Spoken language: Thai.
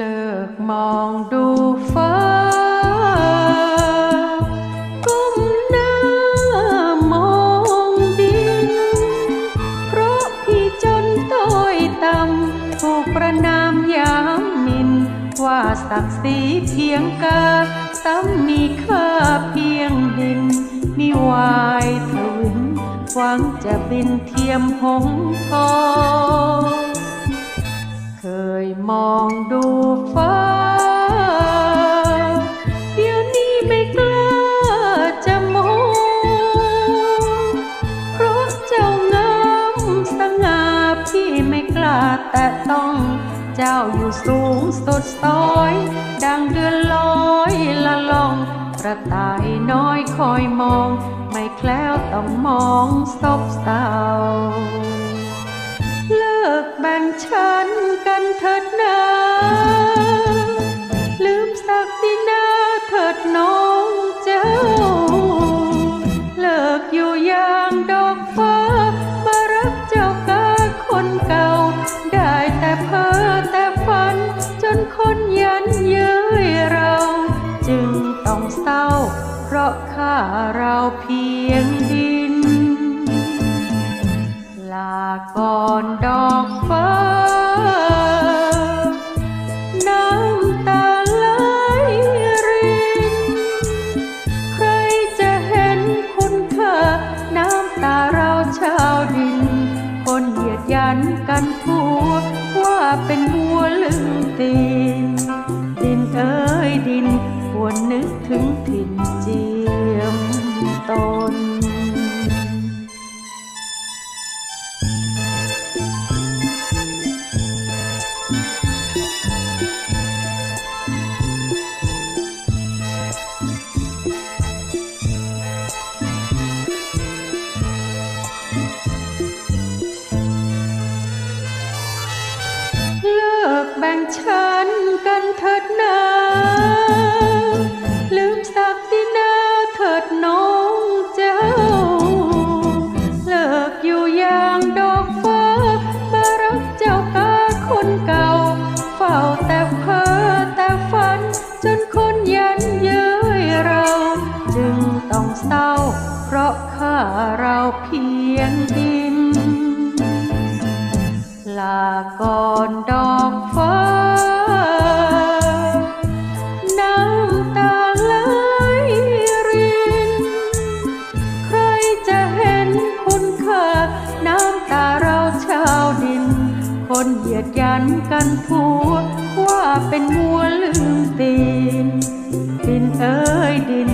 ลิกมองดูฟ้า ก้มหน้ามองดิน เพราะพี่จนต้อยต่ำถูกประนามยามมิน ว่าศักดิ์ศรีเพียงกาซ้ำมีค่าเพียงดิน มีวายทวินหวังจะบินเทียมหงทอง กล้าแต่ต้อง เจ้าอยู่สูงสดสอย ดังเดือนลอยละลองกระต่ายน้อยคอยมอง ไม่แคล้วต้องมองซบเศร้าเลิกแบ่งฉันกันเถิดนาลืมสักดินาเถิดน้ ยงดิน ลาก่อนดอกฟ้า น้ำตาไหลริน ใครจะเห็นคุณค่า น้ำตาเราชาวดิน คนเหยียดยันกันพัวว่าเป็นหัวลืมตีน ดินเอ้ยดินปวนนึกถึงถิ่นจี ตน เลิกแบ่งฉันกันเถิดนา เราเพียงดิน ลาก่อนดอกฟ้า น้ำตาไหลริน ใครจะเห็นคุณค่า น้ำตาเราชาวดิน คนเหยียดยันกันทั่วว่าเป็นมัวลืมตีน ดินเอ้ยดิน